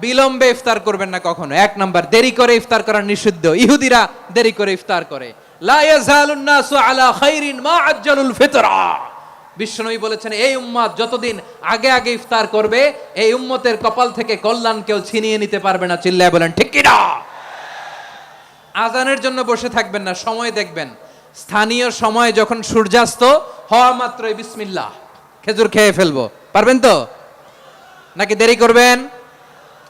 বিলম্বে ইফতার করবেন না কখনো। এক নাম্বার, দেরি করে ইফতার করা নিষিদ্ধ। ইহুদিরা দেরি করে ইফতার করে। লা আলা খাইরিন মা আজ্জালুল ফিতরা। বিশ্বনবী বলেছেন, এই উম্মত যতদিন আগে আগে ইফতার করবে, এই উম্মতের কপাল থেকে কল্যাণ কেউ ছিনিয়ে নিতে পারবে না। চিল্লায় বলেন, ঠিক কিনা? আজানের জন্য বসে থাকবেন না, সময় দেখবেন। স্থানীয় সময় যখন সূর্যাস্ত, হওয়া মাত্রই বিসমিল্লাহ। খেজুর খেয়ে ফেলব। পারবেন তো? নাকি দেরি করবেন?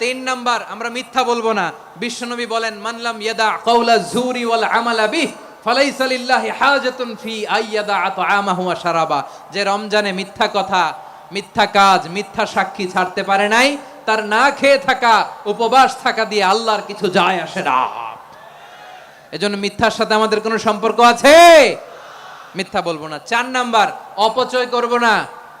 তিন নাম্বার, আমরা মিথ্যা বলব না। বিশ্বনবী বলেন মানলাম ইয়াদা কওলা জুরি ওয়াল আমালা বিহ, ফালাইসা লিল্লাহি হাজাতুন ফি আইয়াদা আতআমাহু ওয়া শারাবা। যে রমজানে মিথ্যা কথা, মিথ্যা কাজ, মিথ্যা সাক্ষী ছাড়তে পারে নাই, তার না খেয়ে থাকা, উপবাস থাকা দিয়ে আল্লাহর কিছু যায় আসে না। এজন্য মিথ্যার সাথে আমাদের কোনো সম্পর্ক আছে? মিথ্যা বলব না। চার নাম্বার, অপচয় করব না।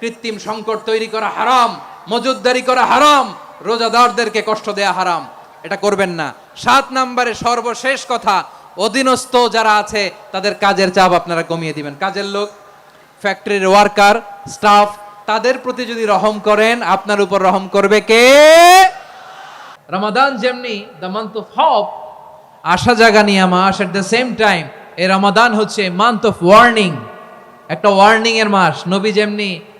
কৃত্রিম সংকট তৈরি করা হারাম মজুদদারি করা হারাম, রোজাদারদেরকে কষ্ট দেয়া হারাম। এটা করবেন না। সাত নম্বরে সর্বশেষ কথা, অধীনস্থ যারা আছে, তাদের কাজের চাপ আপনারা কমিয়ে দিবেন। কাজের লোক, ফ্যাক্টরির ওয়ার্কার, স্টাফ, তাদের প্রতি যদি রহম করেন, আপনার উপর রহম করবে কে? রমাদান যেমনি দ্য মান্থ অফ হপ আশা জাগানিয়া মাস এট দ্য সেম টাইম এই রমাদান হচ্ছে মান্থ অফ ওয়ার্নিং একটা ওয়ার্নিং এর মাস, নবী যেমনি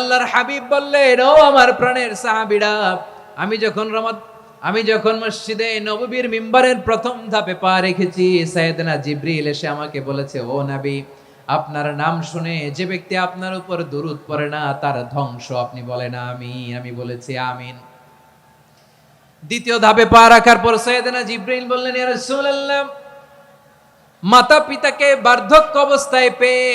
আল্লাহর হাবিব বললেন, ও আমার প্রাণের আমি যখন আমি যখন মসজিদে নববীর মিম্বারের প্রথম ধাপে পা রেখেছি জিব্রিল এসে আমাকে বলেছে, ও আপনার নাম শুনে যে ব্যক্তি আপনার উপর দুরুদ পড়ে না, তার ধ্বংস আপনি বলেন, আমি আমি বলেছি, আমিন। দ্বিতীয় ধাপে পা রাখার পর সৈয়দনা জিব্রাইল বললেন মাতা পিতাকে বার্ধক্য অবস্থায় পেয়ে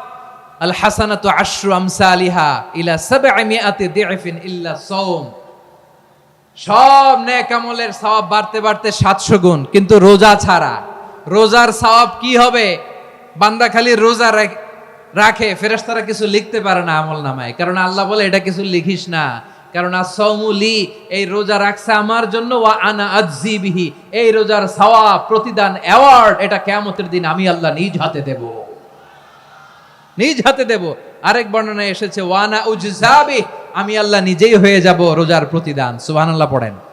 আল হাসানাতু আমসালিহা ইলা ইল্লা সব বাড়তে বাড়তে 700 গুণ, কিন্তু রোজা ছাড়া। রোজার সওয়াব কি হবে? বান্দা খালি রোজা রাখ- ফেরেশতারা কিছু লিখতে পারে না আমল নামায়। কারণ আল্লাহ বলে, এটা কিছু লিখিস না। কারণ আসৌমুলি এই রোজা রাখছে আমার জন্য, ওয়া আনা আজজি বিহি। এই রোজার সওয়াব, প্রতিদান, অ্যাওয়ার্ড, এটা কিয়ামতের দিন আমি আল্লাহ নিজ হাতে দেব। নিজ হাতে দেব। আরেক বর্ণনায় এসেছে, ওয়ানা উজাবি আমি আল্লাহ নিজেই হয়ে যাব রোজার প্রতিদান। সুবহানাল্লাহ পড়েন।